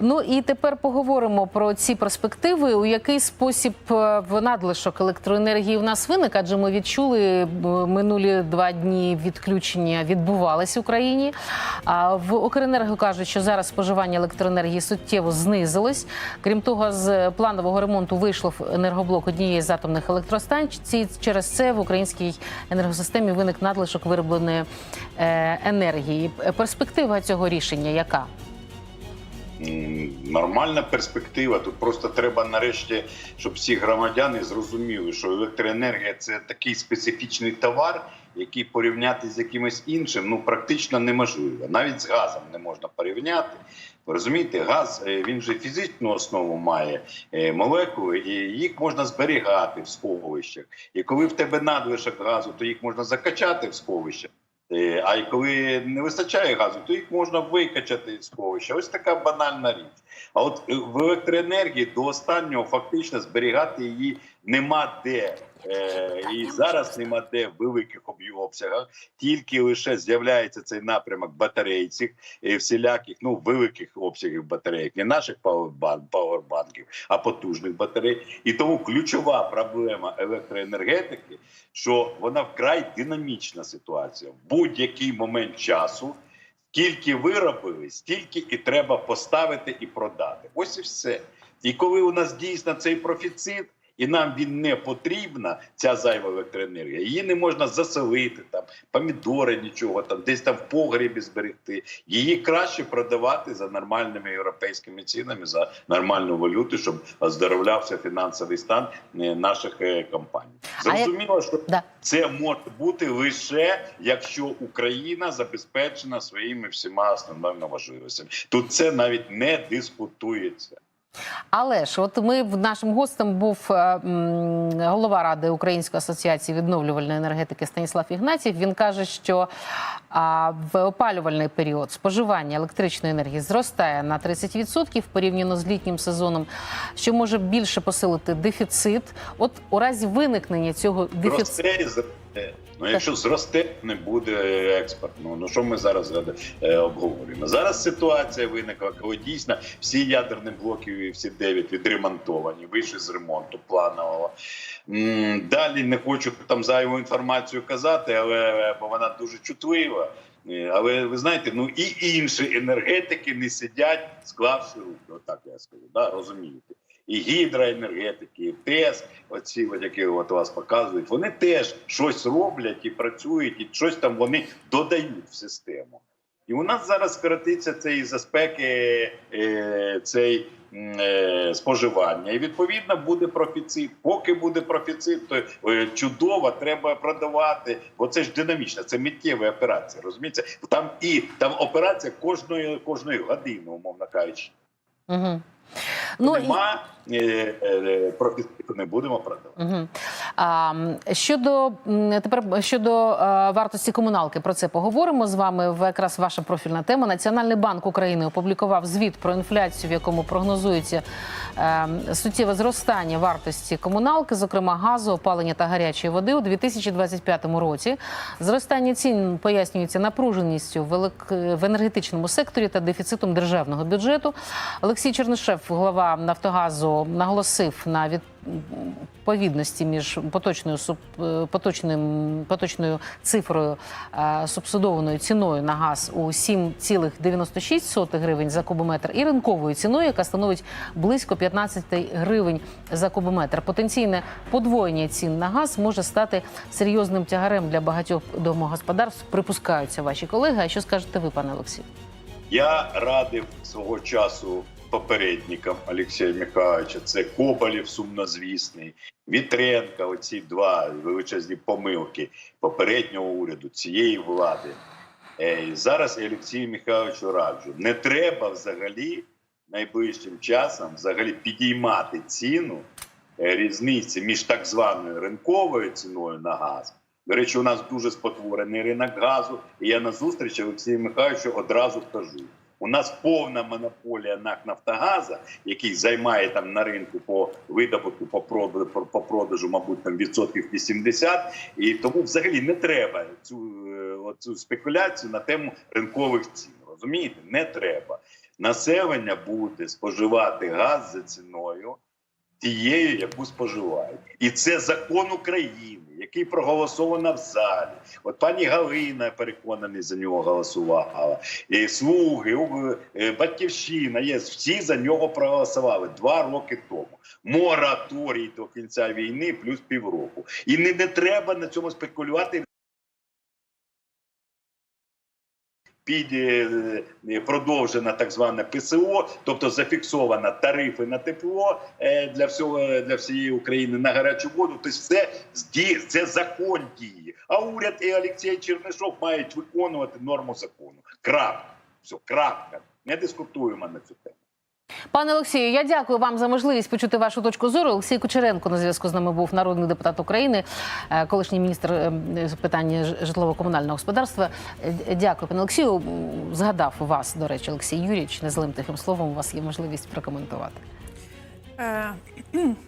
Ну і тепер поговоримо про ці перспективи. У який спосіб е, в надлишок електроенергії в нас виник? Адже ми відчули е, минулі два дні відключення відбувалися в Україні. А в Укренерго кажуть, що зараз споживання електроенергії суттєво знизилось. Крім того, з планового ремонту вийшло в енергоблок однієї з атомних електростанцій. Через це в українській енергосистемі виник надлишок виробленої е, енергії. Перспектива цього рішення яка? Нормальна перспектива. Тут просто треба нарешті, щоб всі громадяни зрозуміли, що електроенергія це такий специфічний товар, який порівняти з якимось іншим ну практично неможливо. Навіть з газом не можна порівняти. Розумієте, газ е, він же фізичну основу має е, молекули, і їх можна зберігати в сховищах. І коли в тебе надлишок газу, то їх можна закачати в сховищах. Е, А й коли не вистачає газу, то їх можна викачати з сховища. Ось така банальна річ. А от е, в електроенергії до останнього фактично зберігати її нема де. Е, І зараз нема де в великих обсягах. Тільки лише з'являється цей напрямок батарей цих е, всіляких, ну великих обсягів батарейок, не наших пауербан- пауербанків, а потужних батарей. І тому ключова проблема електроенергетики, що вона вкрай динамічна ситуація. В будь-який момент часу скільки виробили, стільки і треба поставити і продати. Ось і все. І коли у нас дійсно цей профіцит, і нам він не потрібна, ця зайва електроенергія, її не можна заселити, там помідори, нічого там, десь там в погрібі зберегти. Її краще продавати за нормальними європейськими цінами, за нормальну валюту, щоб оздоровлявся фінансовий стан е, наших е, компаній. Зрозуміло, що Да. це може бути лише якщо Україна забезпечена своїми всіма основними можливостями. Тут це навіть не дискутується. Але ж от ми в нашим гостем був е, голова ради Української асоціації відновлювальної енергетики Станіслав Ігнатів. Він каже, що в опалювальний період споживання електричної енергії зростає на 30% порівняно з літнім сезоном, що може більше посилити дефіцит. От у разі виникнення цього дефіциту. Ну якщо зросте, не буде експорт. Ну, ну що ми зараз е, обговорюємо? Зараз ситуація виникла, коли дійсно всі ядерні блоки, всі дев'ять відремонтовані, вийшли з ремонту планового. Далі не хочу там зайву інформацію казати, але бо вона дуже чутлива. Е, Але ви знаєте, ну і інші енергетики не сидять, склавши руки. Отак я скажу, да, розумієте. І гідроенергетики, і ТЕС, оці, от, які от вас показують, вони теж щось роблять і працюють, і щось там вони додають в систему. І у нас зараз скоротиться цей за спеки, е, цей е, споживання. І відповідно буде профіцит. Поки буде профіцит, то е, чудово, треба продавати. Бо це ж динамічна, це миттєва операція. Розумієте? Там і там операція кожної кожної години, умовно кажучи. Угу. Ну. Нема і... е, профіциту, не будемо продавати. Угу. А, щодо тепер щодо е, вартості комуналки, про це поговоримо з вами. В якраз ваша профільна тема. Національний банк України опублікував звіт про інфляцію, в якому прогнозується е, суттєве зростання вартості комуналки, зокрема газу, опалення та гарячої води у 2025 році. Зростання цін пояснюється напруженістю в, елек- в енергетичному секторі та дефіцитом державного бюджету. Олексій Чернишев, голова Нафтогазу, наголосив на від відповідності між поточною е, поточним поточною цифрою е, субсидованою ціною на газ у 7,96 гривень за кубометр і ринковою ціною, яка становить близько 15 гривень за кубометр. Потенційне подвоєння цін на газ може стати серйозним тягарем для багатьох домогосподарств. Припускаються ваші колеги. А що скажете ви, пане Олексій? Я радив свого часу попередникам Олексія Михайловича. Це Коболєв сумнозвісний, Вітренка. Оці два величезні помилки попереднього уряду цієї влади. Е, і Зараз Олексію Михайловичу раджу. Не треба взагалі найближчим часом взагалі підіймати ціну е, різниці між так званою ринковою ціною на газ. До речі, у нас дуже спотворений ринок газу, і я на зустріч Олексію Михайловичу одразу кажу: у нас повна монополія НАК Нафтогаза, який займає там на ринку по видобутку, по продажу, по, продажу, мабуть, там відсотків 80, і тому взагалі не треба цю, е, оцю спекуляцію на тему ринкових цін. Розумієте, не треба. населення буде споживати газ за ціною тією, яку споживають. І це закон України, який проголосовано в залі. От пані Галина, переконаний, за нього голосувала. І слуги, е, батьківщина, є всі за нього проголосували два роки тому. Мораторій до кінця війни плюс півроку. І не, не треба на цьому спекулювати. Під е, е, продовжена так звана ПСО, тобто зафіксовано тарифи на тепло е, для всього для всієї України на гарячу воду. Тобто все це закон дії. А уряд і Олексій Чернишов мають виконувати норму закону. Крапка. Все, крапка. Не дискутуємо на цю тему. Пане Олексію, я дякую вам за можливість почути вашу точку зору. Олексій Кучеренко на зв'язку з нами був народний депутат України, е, колишній міністр е, з питань житлово-комунального господарства. Е, Дякую, пане Олексію. Згадав вас, до речі, Олексій Юрійович, незлим тихим словом. У вас є можливість прокоментувати. Е,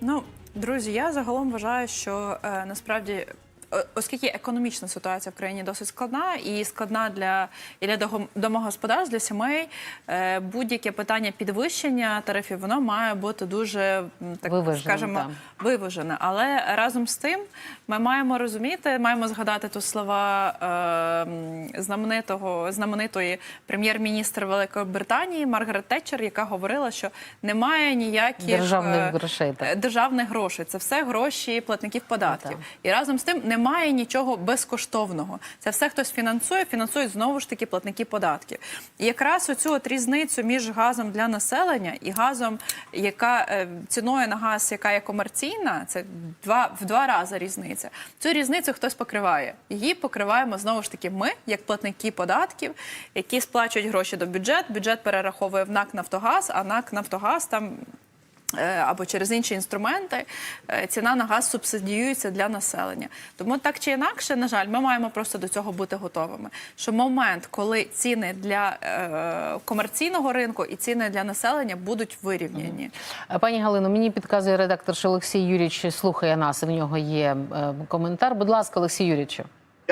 ну, друзі, я загалом вважаю, що е, насправді. О- Оскільки економічна ситуація в країні досить складна і складна для і для домогосподарств, для сімей, е, будь-яке питання підвищення тарифів воно має бути дуже так Виваженим, скажімо, так. виважене. Але разом з тим ми маємо розуміти, маємо згадати тут слова е, знаменитого знаменитої прем'єр-міністра Великої Британії Маргарет Тетчер, яка говорила, що немає ніяких Державних е, грошей, так. е, державних грошей. Це все гроші платників податків. Ну, І разом з тим немає нічого безкоштовного. Це все хтось фінансує, фінансують знову ж таки платники податків. І якраз оцю от різницю між газом для населення і газом, яка е, ціною на газ, яка є комерційна, це два в два рази різниця. Цю різницю хтось покриває. Її покриваємо знову ж таки ми, як платники податків, які сплачують гроші до бюджет. Бюджет перераховує в НАК Нафтогаз, а НАК Нафтогаз там або через інші інструменти е, ціна на газ субсидіюється для населення. Тому так чи інакше, на жаль, ми маємо просто до цього бути готовими. Що момент, коли ціни для е, комерційного ринку і ціни для населення будуть вирівняні. Е, Пані Галино, мені підказує редактор, Олексій Юрійович слухає нас. і В нього є е, коментар. Будь ласка, Олексій Юрійовичу.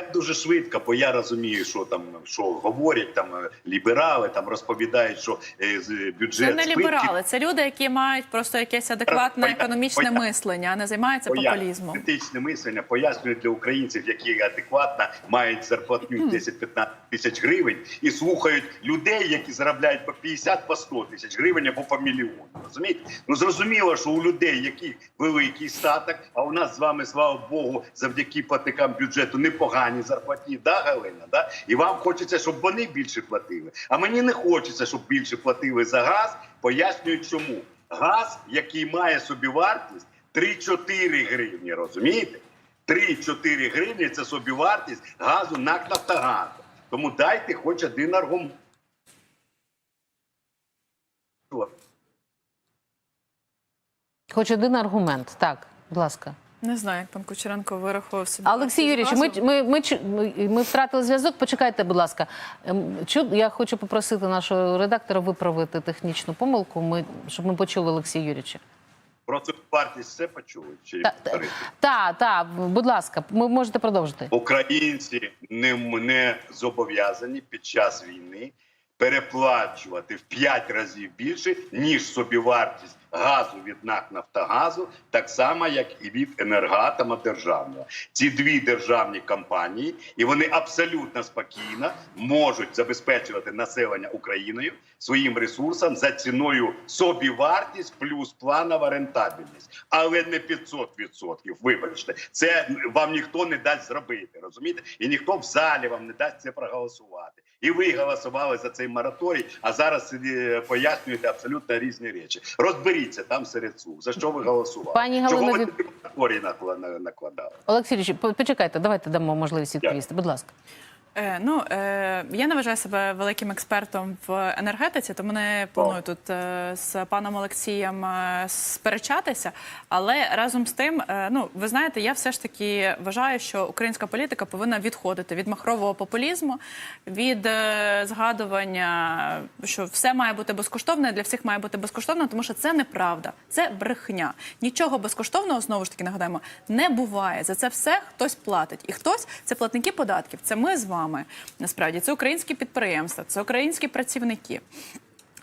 Я дуже швидко, бо я розумію, що там що говорять там е, ліберали, там розповідають, що е, з- бюджет Це не збитків. ліберали, це люди, які мають просто якесь адекватне Поя- економічне поя- мислення, а не займаються Поя- популізмом. Критичне мислення пояснюють для українців, які адекватно мають зарплатню 10-15 тисяч гривень, і слухають людей, які заробляють по 50 по 100 тисяч гривень або по мільйону. Розумієте? Ну зрозуміло, що у людей, які великий статок, а у нас з вами, слава Богу, завдяки платникам бюджету непогані зарплатні, да, Галина? Да? І вам хочеться, щоб вони більше платили. А мені не хочеться, щоб більше платили за газ. Пояснюють, чому газ, який має собівартість 3-4 гривні, розумієте? 3-4 гривні це собівартість газу НАК Нафтогазу. Тому дайте хоч один аргумент. Хоч один аргумент. Так, будь ласка. Не знаю, як пан Кучеренко вирахував собі. Олексій Юрійович, ми, ми, ми, ми, ми втратили зв'язок. Почекайте, будь ласка. Ем, Чу, я хочу попросити нашого редактора виправити технічну помилку, ми, щоб ми почули Олексія Юрійовича. Про цю вартість все почули? Чи Та, та, повторити? та, будь ласка, ви можете продовжити. Українці не, не зобов'язані під час війни переплачувати в 5 разів більше, ніж собівартість газу від НАК Нафтогазу, так само, як і від енергоатома державного. Ці дві державні компанії, і вони абсолютно спокійно можуть забезпечувати населення Україною своїм ресурсом за ціною собівартість плюс планова рентабельність, але не 500%. Вибачте, це вам ніхто не дасть зробити, розумієте? І ніхто в залі вам не дасть це проголосувати. І ви голосували за цей мораторій, а зараз е, пояснюєте абсолютно різні речі. Розберіться там серед слуг. За що ви голосували? Пані Чого ви від- мораторій накла- накладали? Олексій почекайте, давайте дамо можливість відповісти. Будь ласка. Е, ну, е, я не вважаю себе великим експертом в енергетиці, тому не планую тут е, з паном Олексієм е, сперечатися. Але разом з тим, е, ну ви знаєте, я все ж таки вважаю, що українська політика повинна відходити від махрового популізму, від е, згадування, що все має бути безкоштовне, для всіх має бути безкоштовно, тому що це неправда, це брехня. Нічого безкоштовного знову ж таки нагадаємо не буває. За це все хтось платить, і хтось це платники податків. Це ми з вами. Насправді це українські підприємства, це українські працівники.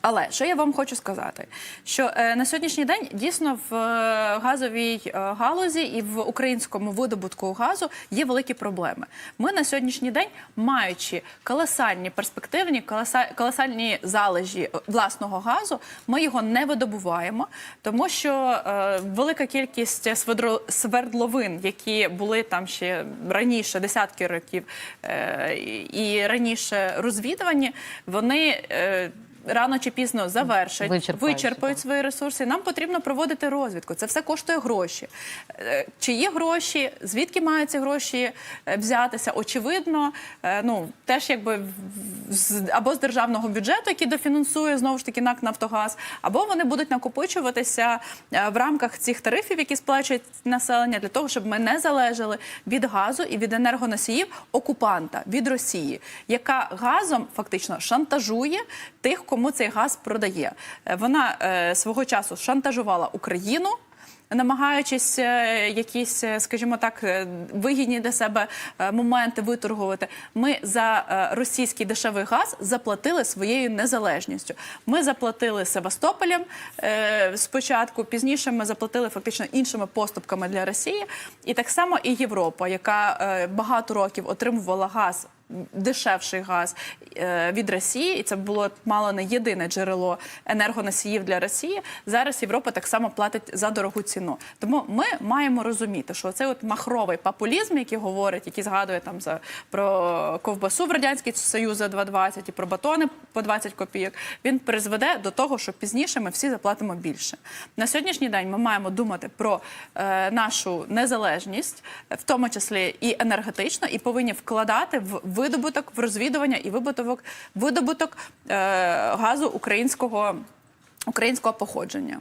Але що я вам хочу сказати, що е, на сьогоднішній день дійсно в е, газовій е, галузі і в українському видобутку газу є великі проблеми. Ми на сьогоднішній день, маючи колосальні перспективні, колоса- колосальні залежі е, власного газу, ми його не видобуваємо, тому що е, велика кількість сведро- свердловин, які були там ще раніше, десятки років е, і раніше розвідувані, вони. е, Рано чи пізно завершать, Вичерпають, вичерпають свої ресурси. Нам потрібно проводити розвідку. Це все коштує гроші. Е, Чи є гроші? Звідки мають ці гроші е, взятися? Очевидно, е, ну теж якби або з державного бюджету, який дофінансує знову ж таки НАК Нафтогаз, або вони будуть накопичуватися в рамках цих тарифів, які сплачують населення, для того, щоб ми не залежали від газу і від енергоносіїв окупанта від Росії, яка газом фактично шантажує тих, кому цей газ продає. Е, Вона е, свого часу шантажувала Україну. Намагаючись е, якісь, скажімо так, вигідні для себе моменти виторгувати, ми за російський дешевий газ заплатили своєю незалежністю. Ми заплатили Севастополем спочатку, пізніше ми заплатили фактично іншими поступками для Росії, і так само і Європа, яка багато років отримувала газ дешевший газ е, від Росії, і це було мало не єдине джерело енергоносіїв для Росії. Зараз Європа так само платить за дорогу ціну. Тому ми маємо розуміти, що цей от махровий популізм, який говорить, який згадує там за про ковбасу в радянський союз за 2,20 і про батони по 20 копійок, він призведе до того, що пізніше ми всі заплатимо більше. На сьогоднішній день ми маємо думати про е, нашу незалежність, в тому числі і енергетично, і повинні вкладати в видобуток, в розвідування і видобуток, видобуток е, газу українського, українського походження.